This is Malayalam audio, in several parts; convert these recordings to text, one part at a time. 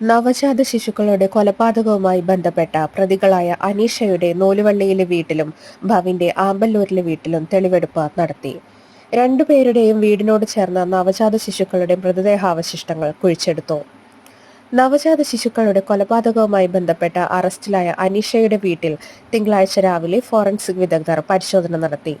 നവജാത ശിശുക്കളുടെ കൊലപാതകവുമായി ബന്ധപ്പെട്ട പ്രതികളായ അനീഷയുടെ നൂലുവള്ളിയിലെ വീട്ടിലും ഭവിന്റെ ആമ്പല്ലൂരിലെ വീട്ടിലും തെളിവെടുപ്പ് നടത്തി. രണ്ടുപേരുടെയും വീടിനോട് ചേർന്ന നവജാത ശിശുക്കളുടെ മൃതദേഹാവശിഷ്ടങ്ങൾ കുഴിച്ചെടുത്തു. നവജാത ശിശുക്കളുടെ കൊലപാതകവുമായി ബന്ധപ്പെട്ട അറസ്റ്റിലായ അനീഷയുടെ വീട്ടിൽ തിങ്കളാഴ്ച രാവിലെ ഫോറൻസിക് വിദഗ്ധർ പരിശോധന നടത്തി.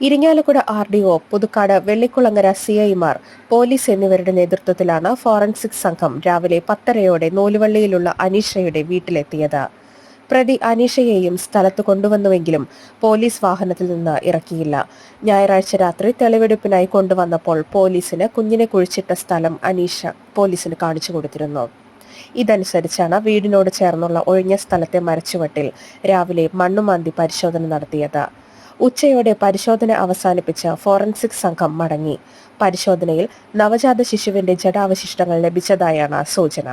Irinjalakuda R D O Puthukkad Vellikulangara C ഐമാർ police എന്നിവരുടെ നേതൃത്വത്തിലാണ് ഫോറൻസിക് സംഘം രാവിലെ പത്തരയോടെ നൂലുവള്ളിയിലുള്ള അനീഷയുടെ വീട്ടിലെത്തിയത്. പ്രതി അനീഷയെയും സ്ഥലത്ത് കൊണ്ടുവന്നുവെങ്കിലും പോലീസ് വാഹനത്തിൽ നിന്ന് ഇറക്കിയില്ല. ഞായറാഴ്ച രാത്രി തെളിവെടുപ്പിനായി കൊണ്ടുവന്നപ്പോൾ പോലീസിന് കുഞ്ഞിനെ കുഴിച്ചിട്ട സ്ഥലം അനീഷ പോലീസിന് കാണിച്ചു കൊടുത്തിരുന്നു. ഇതനുസരിച്ചാണ് വീടിനോട് ചേർന്നുള്ള ഒഴിഞ്ഞ സ്ഥലത്തെ മരച്ചുവട്ടിൽ രാവിലെ മണ്ണുമാന്തി പരിശോധന നടത്തിയത്. ഉച്ചയോടെ പരിശോധന അവസാനിപ്പിച്ച ഫോറൻസിക് സംഘം മടങ്ങി. പരിശോധനയിൽ നവജാത ശിശുവിന്റെ ജഡാവശിഷ്ടങ്ങൾ ലഭിച്ചതായാണ് സൂചന.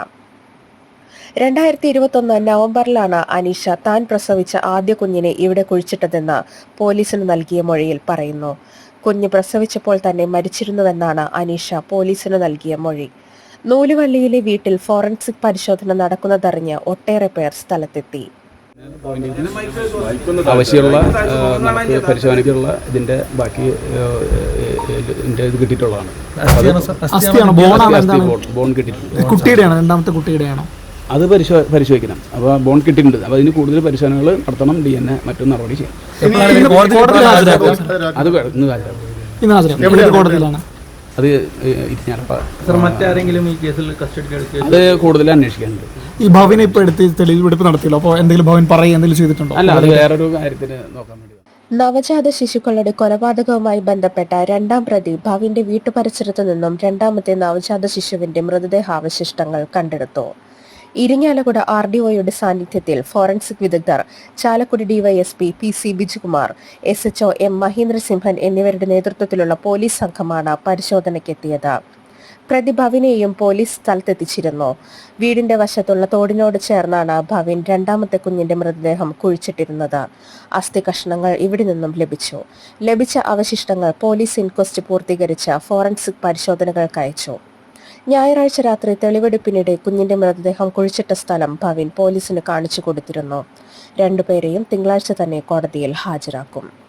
രണ്ടായിരത്തി ഇരുപത്തൊന്ന് നവംബറിലാണ് അനീഷ താൻ പ്രസവിച്ച ആദ്യ കുഞ്ഞിനെ ഇവിടെ കുഴിച്ചിട്ടതെന്ന് പോലീസിന് നൽകിയ മൊഴിയിൽ പറയുന്നു. കുഞ്ഞ് പ്രസവിച്ചപ്പോൾ തന്നെ മരിച്ചിരുന്നുവെന്നാണ് അനീഷ പോലീസിന് നൽകിയ മൊഴി. നൂലുവള്ളിയിലെ വീട്ടിൽ ഫോറൻസിക് പരിശോധന നടക്കുന്നതറിഞ്ഞ് ഒട്ടേറെ പേർ സ്ഥലത്തെത്തി. ആവശ്യമുള്ള നമുക്ക് പരിശോധനയ്ക്കുള്ള ഇതിന്റെ ബാക്കി ഇത് കിട്ടിയിട്ടുള്ളതാണ്. ബോൺ- കിട്ടിയിട്ടുണ്ട്. കുട്ടിയുടെയാണോ? രണ്ടാമത്തെ കുട്ടിയുടെയാണോ? അത് പരിശോ പരിശോധിക്കണം. അപ്പോൾ ബോൺ കിട്ടിയിട്ടുണ്ട്. അപ്പോൾ അതിന് കൂടുതൽ പരിശോധനകൾ നടത്തണം ഡി എൻ എ മറ്റും നടപടി ചെയ്യണം അത് ഇന്ന് ഇരിഞ്ഞാലപ്പ അത് കൂടുതൽ അന്വേഷിക്കാനുണ്ട്. ഈ ഭവനെ ഇപ്പൊ എടുത്ത് തെളിവെടുപ്പ് നടത്തിയല്ലോ. അപ്പോൾ എന്തെങ്കിലും ഭവൻ പറയുക എന്തെങ്കിലും ചെയ്തിട്ടുണ്ടോ? അല്ല അത് വേറൊരു കാര്യത്തിന് നോക്കാൻ വേണ്ടി നവജാത ശിശുക്കളുടെ കൊലപാതകവുമായി ബന്ധപ്പെട്ട രണ്ടാം പ്രതി ഭവിന്റെ വീട്ടുപരിസരത്തു നിന്നും രണ്ടാമത്തെ നവജാത ശിശുവിന്റെ മൃതദേഹാവശിഷ്ടങ്ങൾ കണ്ടെടുത്തു. ഇരിങ്ങാലക്കുട ആർ ഡി ഒയുടെ സാന്നിധ്യത്തിൽ ഫോറൻസിക് വിദഗ്ധർ Chalakudy DYSP P C Bijukumar S H O M Mahendrasimhan എന്നിവരുടെ നേതൃത്വത്തിലുള്ള പോലീസ് സംഘമാണ് പരിശോധനയ്ക്കെത്തിയത്. പ്രതി ഭവിനെയും പോലീസ് സ്ഥലത്തെത്തിച്ചിരുന്നു. വീടിന്റെ വശത്തുള്ള തോടിനോട് ചേർന്നാണ് ഭവിൻ രണ്ടാമത്തെ കുഞ്ഞിന്റെ മൃതദേഹം കുഴിച്ചിട്ടിരുന്നത്. അസ്ഥി കഷ്ണങ്ങൾ ഇവിടെ നിന്നും ലഭിച്ചു. ലഭിച്ച അവശിഷ്ടങ്ങൾ പോലീസ് ഇൻക്വസ്റ്റ് പൂർത്തീകരിച്ച ഫോറൻസിക് പരിശോധനകൾക്ക് അയച്ചു. ഞായറാഴ്ച രാത്രി തെളിവെടുപ്പിനിടെ കുഞ്ഞിന്റെ മൃതദേഹം കുഴിച്ചിട്ട സ്ഥലം ഭവിൻ പോലീസിന് കാണിച്ചു കൊടുത്തിരുന്നു. രണ്ടുപേരെയും തിങ്കളാഴ്ച തന്നെ കോടതിയിൽ ഹാജരാക്കും.